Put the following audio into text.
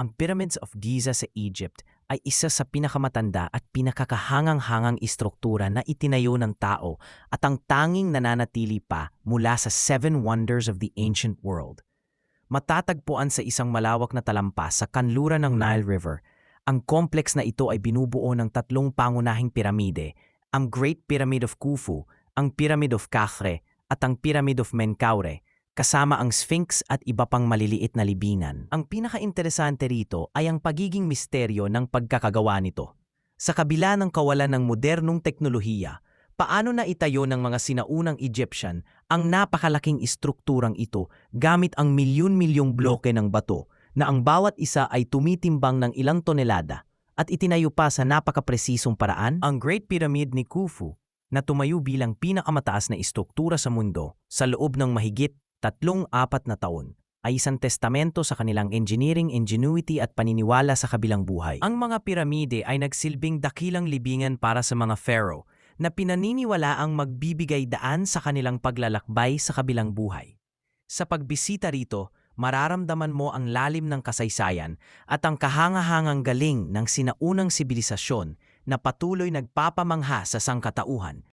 ang Pyramids of Giza sa Egypt ay isa sa pinakamatanda at pinakakahangang-hangang istruktura na itinayo ng tao at ang tanging nananatili pa mula sa Seven Wonders of the Ancient World. Matatagpuan sa isang malawak na talampas sa kanluran ng Nile River, ang complex na ito ay binubuo ng tatlong pangunahing piramide, ang Great Pyramid of Khufu, ang Pyramid of Khafre, at ang Pyramid of Menkaure, kasama ang Sphinx at iba pang maliliit na libingan. Ang pinakainteresante rito ay ang pagiging misteryo ng pagkakagawa nito. Sa kabila ng kawalan ng modernong teknolohiya, paano na itayo ng mga sinaunang Egyptian ang napakalaking istrukturang ito gamit ang milyon-milyong bloke ng bato na ang bawat isa ay tumitimbang ng ilang tonelada at itinayo pa sa napakapresisong paraan? Ang Great Pyramid ni Khufu na tumayo bilang pinakamataas na istruktura sa mundo sa loob ng mahigit tatlong apat na taon ay isang testamento sa kanilang engineering ingenuity at paniniwala sa kabilang buhay. Ang mga piramide ay nagsilbing dakilang libingan para sa mga pharaoh na pinaniniwala ang magbibigay daan sa kanilang paglalakbay sa kabilang buhay. Sa pagbisita rito, mararamdaman mo ang lalim ng kasaysayan at ang kahangahangang galing ng sinaunang sibilisasyon na patuloy nagpapamangha sa sangkatauhan